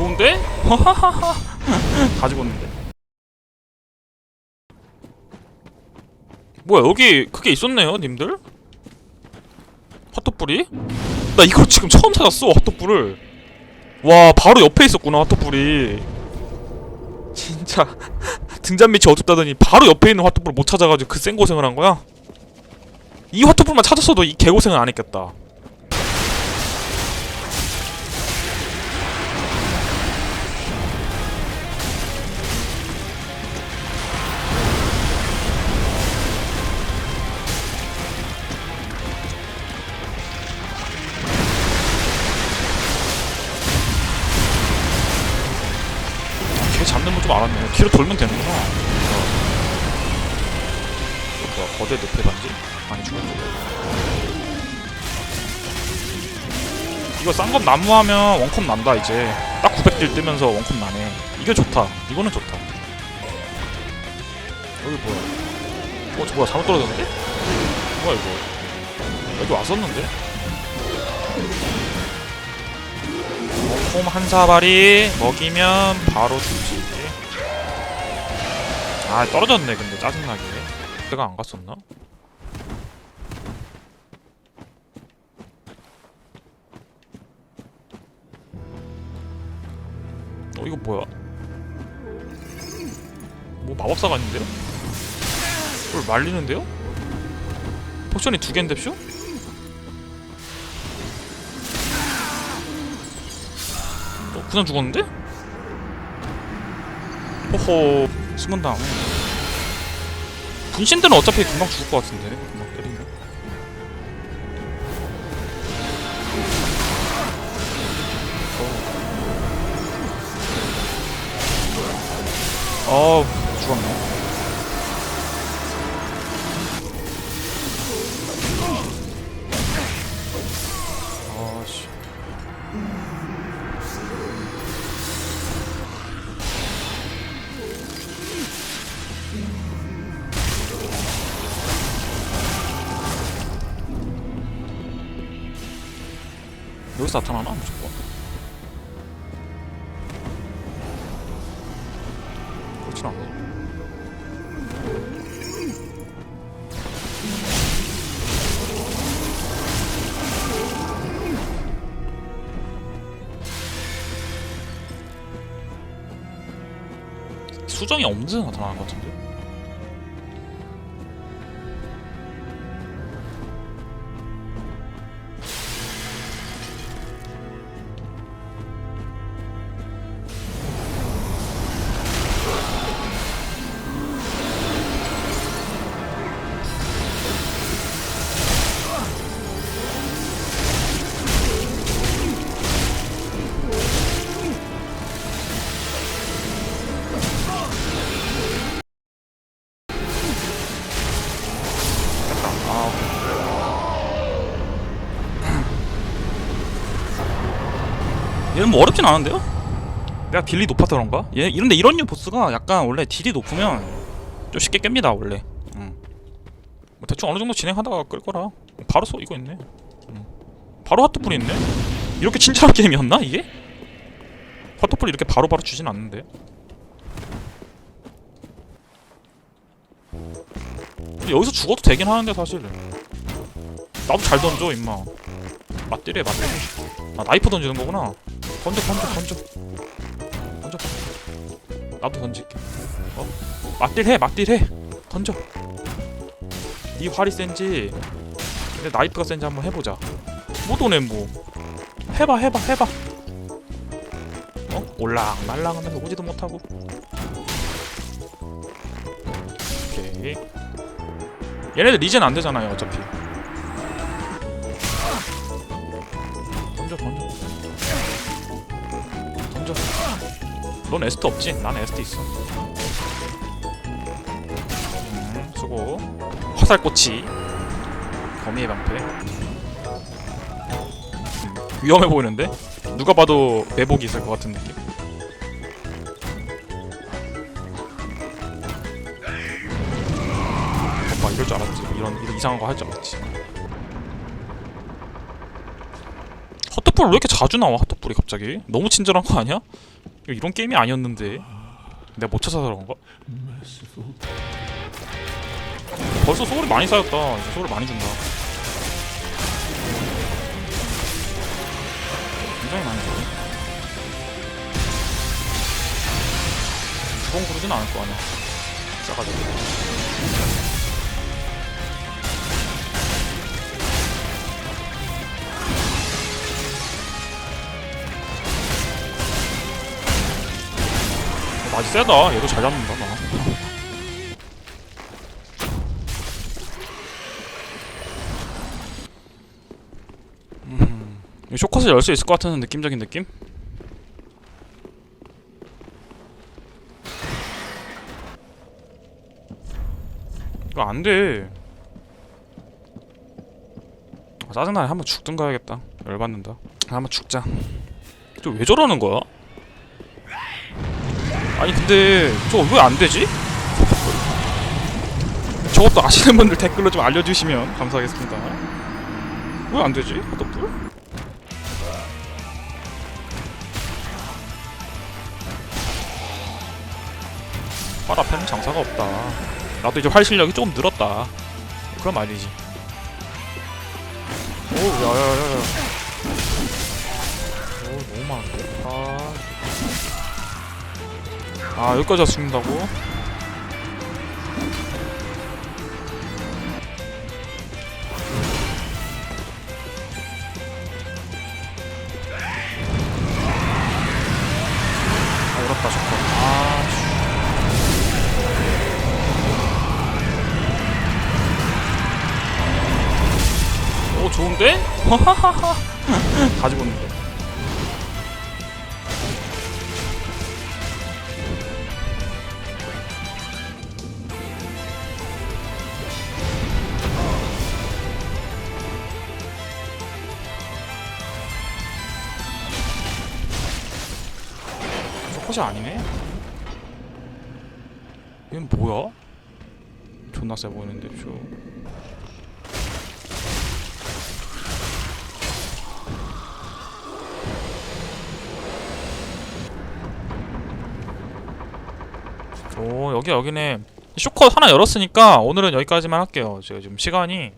좋은데? 다 죽었는데. 뭐야 여기 그게 있었네요, 님들? 핫도불이? 나 이걸 지금 처음 찾았어, 핫도불을. 와, 바로 옆에 있었구나, 핫도불이. 진짜 등잔 밑이 어둡다더니 바로 옆에 있는 핫도불을 못 찾아가지고 그 센 고생을 한 거야? 이 핫도불만 찾았어도 이 개고생을 안 했겠다. 좀 알았네. 뒤로 돌면 되는구나. 어. 뭐야, 거대 늪에 반지? 많이 죽었네. 이거 싼겁 나무하면 원컵 난다 이제. 딱 900딜 뜨면서 원컵 나네. 이게 좋다. 이거는 좋다. 여기 뭐야? 어, 저 뭐야? 잘못 떨어졌는데? 뭐야 이거? 여기 왔었는데? 홈 한 사발이 먹이면 바로 죽지. 아 떨어졌네 근데 짜증나게. 내가 안 갔었나? 어 이거 뭐야? 뭐 마법사가 있는데요? 그걸 말리는데요? 포션이 두 개인데쇼? 어, 그냥 죽었는데? 호호 숨은 다음에. 분신들은 어차피 금방 죽을 것 같은데 금방 때리면. 어 여기서 나타나나? 무조건. 그렇진 않네 수정이 없는 데서 나타나는 것 같은데 얘는 뭐 어렵진 않은데요? 내가 딜이 높아서 그런가? 얘 이런데 이런 류 보스가 약간 원래 딜이 높으면 좀 쉽게 깹니다 원래. 음. 뭐 대충 어느 정도 진행하다가 끌 거라. 바로 소 이거 있네. 음. 바로 핫도풀 있네. 이렇게 친절한 게임이었나 이게? 핫도풀 이렇게 바로 바로 주진 않는데. 여기서 죽어도 되긴 하는데 사실. 나도 잘 던져 임마. 맞디래 맞디래. 아 나이프 던지는 거구나. 던져 던져 던져. 던져 나도 던질게. 어? 맞딜 해 맞딜 해. 던져. 네 활이 센지 근데 나이프가 센지 한번 해보자. 못 오네 뭐. 해봐 해봐 해봐. 어? 올랑 말랑 하면서 오지도 못하고. 오케이. 얘네들 리젠 안 되잖아요 어차피 넌 에스트 없지? 난 에스트 있어. 음, 수고. 화살꼬치 거미의 방패. 음, 위험해 보이는데? 누가 봐도 매복이 있을 것 같은 느낌. 오빠 이럴 줄 알았지. 이런, 이런 이상한 거 할 줄 알았지. 핫도풀 왜 이렇게 자주 나와 핫도풀이 갑자기? 너무 친절한 거 아니야? 이런 게임이 아니었는데. 내가 못 찾아서 그런가? 벌써 소울이 많이 쌓였다. 이제 소울 많이 준다. 굉장히 많이 줘 두번 구르진 않을 거 아니야. 싸가지고 어, 맞이 세다. 얘도 잘 잡는다 나 음, 이 쇼컷을 열 수 있을 것 같은 느낌적인 느낌? 이거 안돼. 아, 짜증나네. 한번 죽든가 해야겠다. 열받는다. 아, 한번 죽자. 저왜 저러는 거야? 아니 근데 저거 왜 안 되지? 저것도 아시는 분들 댓글로 좀 알려주시면 감사하겠습니다. 왜 안 되지? 핫도풀? 활 앞에는 장사가 없다. 나도 이제 활 실력이 조금 늘었다. 그런 말이지. 오 야야야야. 오 너무 많은데? 아, 아 여기까지 죽는다고? 아 어렵다 저거. 아 죽었는데 저것이 아니네? 얘는 뭐야? 존나 세 보이는데 저. 오 여기 여기네. 쇼컷 하나 열었으니까 오늘은 여기까지만 할게요. 제가 지금 시간이